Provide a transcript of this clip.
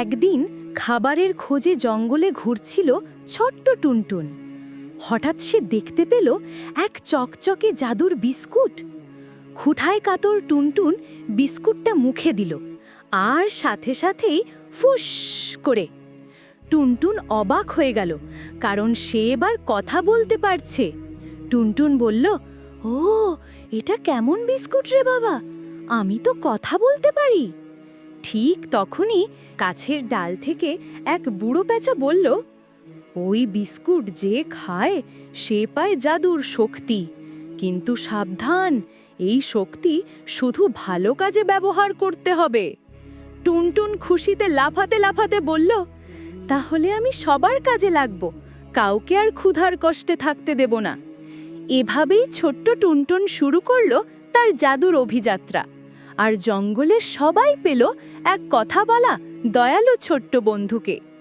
একদিন খাবারের খোঁজে জঙ্গলে ঘুরছিল ছোট্ট টুনটুন। হঠাৎ সে দেখতে পেল এক চকচকে জাদুর বিস্কুট। খুঁঠায় কাতর টুনটুন বিস্কুটটা মুখে দিল আর সাথে সাথেই ফুস করে। টুনটুন অবাক হয়ে গেল, কারণ সে এবার কথা বলতে পারছে। টুনটুন বলল, ও, এটা কেমন বিস্কুট রে বাবা? আমি তো কথা বলতে পারি। ঠিক তখনই কাছের ডাল থেকে এক বুড়ো পেঁচা বলল, ওই বিস্কুট যে খায়, সে পায় জাদুর শক্তি। কিন্তু সাবধান, এই শক্তি শুধু ভালো কাজে ব্যবহার করতে হবে। টুনটুন খুশিতে লাফাতে লাফাতে বলল, তাহলে আমি সবার কাজে লাগব, কাউকে আর ক্ষুধার কষ্টে থাকতে দেব না। এভাবেই ছোট্ট টুনটুন শুরু করল তার জাদুর অভিযাত্রা। আর জঙ্গলের সবাই পেল এক কথা বলা দয়ালু ছোট্ট বন্ধুকে।